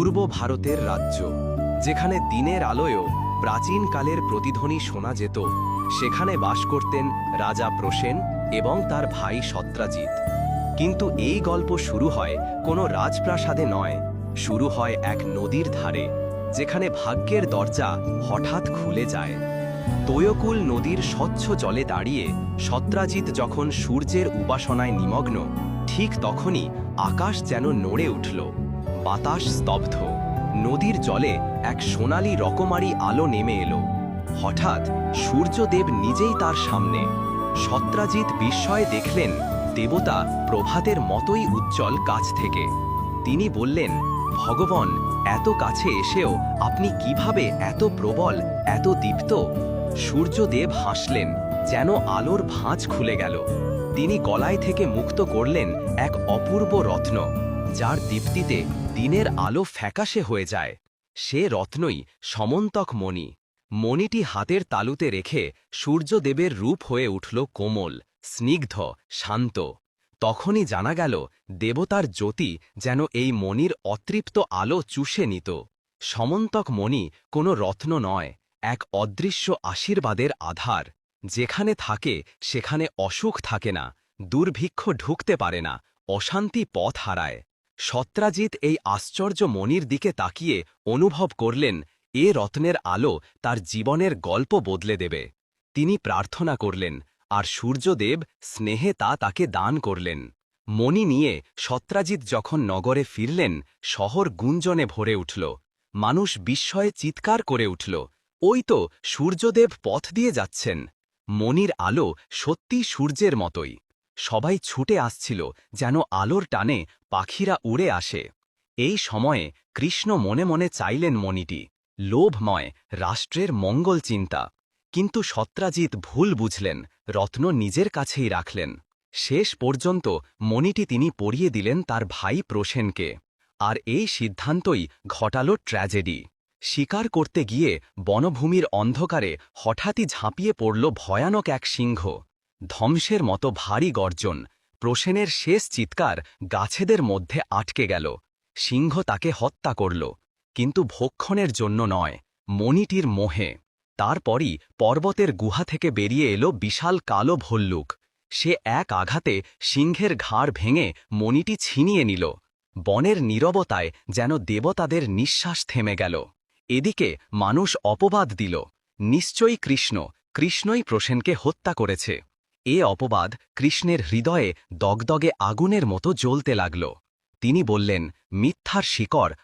পূর্ব ভারতের রাজ্য, যেখানে দিনের আলোয়ও প্রাচীনকালের প্রতিধ্বনি শোনা যেত, সেখানে বাস করতেন রাজা প্রসেন এবং তার ভাই সত্রাজিৎ। কিন্তু এই গল্প শুরু হয় কোনো রাজপ্রাসাদে নয়, শুরু হয় এক নদীর ধারে, যেখানে ভাগ্যের দরজা হঠাৎ খুলে যায়। তৈয়কুল নদীর স্বচ্ছ জলে দাঁড়িয়ে সত্রাজিৎ যখন সূর্যের উপাসনায় নিমগ্ন, ঠিক তখনই আকাশ যেন নড়ে উঠল। বাতাস স্তব্ধ। নদীর জলে এক সোনালি রকমারি আলো নেমে এলো। হঠাৎ সূর্যদেব নিজেই তার সামনে। সত্রাজিৎ বিস্ময়ে দেখলেন, দেবতা প্রভাতের মতোই উজ্জ্বল কাছ থেকে। তিনি বললেন, ভগবান, এত কাছে এসেও আপনি কীভাবে এত প্রবল, এত দীপ্ত? সূর্যদেব হাসলেন, যেন আলোর ভাঁজ খুলে গেল। তিনি গলায় থেকে মুক্ত করলেন এক অপূর্ব রত্ন। যার দীপ্তিতে দিনের আলো ফ্যাকাশে হয়ে যায়, সে রত্নই সমন্তক মণি। মণিটি হাতের তালুতে রেখে সূর্যদেবের রূপ হয়ে উঠল কোমল, স্নিগ্ধ, শান্ত। তখনই জানা গেল, দেবতার জ্যোতি যেন এই মণির অতৃপ্ত আলো চুষে নিত। সমন্তক মণি কোনো রত্ন নয়, এক অদৃশ্য আশীর্বাদের আধার। যেখানে থাকে, সেখানে অসুখ থাকে না, দুর্ভিক্ষ ঢুকতে পারে না, অশান্তি পথ হারায়। সত্রাজিৎ এই আশ্চর্য মনির দিকে তাকিয়ে অনুভব করলেন, এ রত্নের আলো তার জীবনের গল্প বদলে দেবে। তিনি প্রার্থনা করলেন, আর সূর্যদেব স্নেহে তা তাকে দান করলেন। মণি নিয়ে সত্রাজিৎ যখন নগরে ফিরলেন, শহর গুঞ্জনে ভরে উঠল। মানুষ বিস্ময়ে চিৎকার করে উঠল, ওই তো সূর্যদেব পথ দিয়ে যাচ্ছেন। মনির আলো সত্যি সূর্যের মতোই। সবাই ছুটে আসছিল যেন আলোর টানে পাখিরা উড়ে আসে। এই সময়ে কৃষ্ণ মনে মনে চাইলেন মণিটি, লোভময়, রাষ্ট্রের মঙ্গল চিন্তা। কিন্তু সত্রাজিৎ ভুল বুঝলেন, রত্ন নিজের কাছেই রাখলেন। শেষ পর্যন্ত মণিটি তিনি পরিয়ে দিলেন তার ভাই প্রসেনকে। আর এই সিদ্ধান্তই ঘটাল ট্র্যাজেডি। শিকার করতে গিয়ে বনভূমির অন্ধকারে হঠাৎই ঝাঁপিয়ে পড়ল ভয়ানক এক সিংহ। ধ্বংসের মতো ভারী গর্জন, প্রসেনের শেষ চিৎকার গাছেদের মধ্যে আটকে গেল। সিংহ তাকে হত্যা করল, কিন্তু ভক্ষণের জন্য নয়, মণিটির মোহে। তারপরই পর্বতের গুহা থেকে বেরিয়ে এলো বিশাল কালো ভল্লুক। সে এক আঘাতে সিংহের ঘাড় ভেঙে মণিটি ছিনিয়ে নিল। বনের নীরবতায় যেন দেবতাদের নিঃশ্বাস থেমে গেল। এদিকে মানুষ অপবাদ দিল, নিশ্চয়ই কৃষ্ণ, কৃষ্ণই প্রসেনকে হত্যা করেছে। এ অপবাদ কৃষ্ণের হৃদয়ে দগদগে আগুনের মতো জ্বলতে লাগল। তিনি বললেন মিথ্যার শিকড়